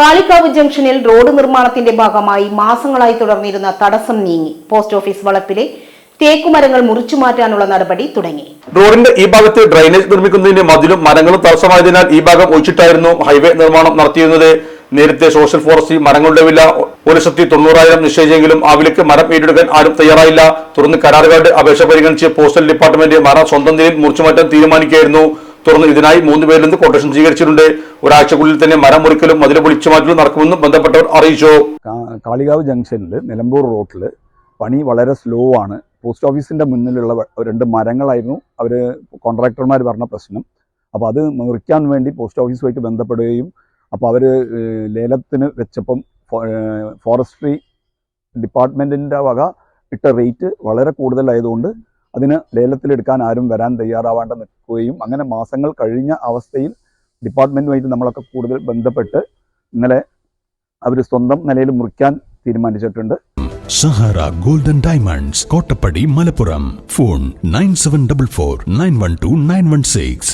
കാളിക്കാവ് ജംഗ്ഷനിൽ റോഡ് നിർമ്മാണത്തിന്റെ ഭാഗമായി മാസങ്ങളായി തുടർന്നിരുന്ന തടസ്സം നീങ്ങി. പോസ്റ്റ് ഓഫീസ് വളപ്പിലെ തേക്കുമരങ്ങൾ മുറിച്ചു മാറ്റാനുള്ള നടപടി തുടങ്ങി. റോഡിന്റെ ഈ ഭാഗത്ത് ഡ്രൈനേജ് നിർമ്മിക്കുന്നതിന്റെ മതിലും മരങ്ങളും തടസ്സമായതിനാൽ ഈ ഭാഗം ഒഴിച്ചിട്ടായിരുന്നു ഹൈവേ നിർമ്മാണം നടത്തിയിരുന്നത്. നേരത്തെ സോഷ്യൽ ഫോറസ്റ്റ് മരങ്ങളുടെ വില ഒരു ലക്ഷത്തി തൊണ്ണൂറായിരം നിശ്ചയിച്ചെങ്കിലും ആ വിലക്ക് മരം ഏറ്റെടുക്കാൻ ആരും തയ്യാറായില്ല. തുടർന്ന് കരാറുകാരുടെ അപേക്ഷ പരിഗണിച്ച് പോസ്റ്റൽ ഡിപ്പാർട്ട്മെന്റ് മരം സ്വന്തം നിലയിൽ മുറിച്ചു മാറ്റാൻ തീരുമാനിക്കുകയായിരുന്നു. തുടർന്ന് ഇതിനായി മൂന്ന് പേരിൽ നിന്ന് കൊട്ടേഷൻ സ്വീകരിച്ചിട്ടുണ്ട്. ഒരാഴ്ചക്കുള്ളിൽ തന്നെ മരം മുറിക്കലും മതിൽ പൊളിച്ചു മാറ്റലും നടക്കുമെന്നും ബന്ധപ്പെട്ടവർ അറിയിച്ചു. കാളികാവ് ജംഗ്ഷനിൽ നിലമ്പൂർ റോട്ടിൽ പണി വളരെ സ്ലോ ആണ്. പോസ്റ്റ് ഓഫീസിന്റെ മുന്നിലുള്ള രണ്ട് മരങ്ങളായിരുന്നു അവർ കോൺട്രാക്ടർമാർ പറഞ്ഞ പ്രശ്നം. അപ്പോൾ അത് മുറിക്കാൻ വേണ്ടി പോസ്റ്റ് ഓഫീസുമായിട്ട് ബന്ധപ്പെടുകയും അപ്പോൾ അവർ ലേലത്തിന് വെച്ചപ്പം ഫോറസ്ട്രി ഡിപ്പാർട്ട്മെന്റിന്റെ വക ഇട്ട റേറ്റ് വളരെ കൂടുതലായതുകൊണ്ട് അതിന് ലേലത്തിലെടുക്കാൻ ആരും വരാൻ തയ്യാറാവാണ്ട് നിൽക്കുകയും അങ്ങനെ മാസങ്ങൾ കഴിഞ്ഞ അവസ്ഥയിൽ ഡിപ്പാർട്ട്മെന്റുമായിട്ട് നമ്മളൊക്കെ കൂടുതൽ ബന്ധപ്പെട്ട് ഇന്നലെ അവർ സ്വന്തം നിലയിൽ മുറിക്കാൻ തീരുമാനിച്ചിട്ടുണ്ട്. Sahara golden diamonds Kottappadi Malappuram. Phone nine seven double four nine one two nine one six.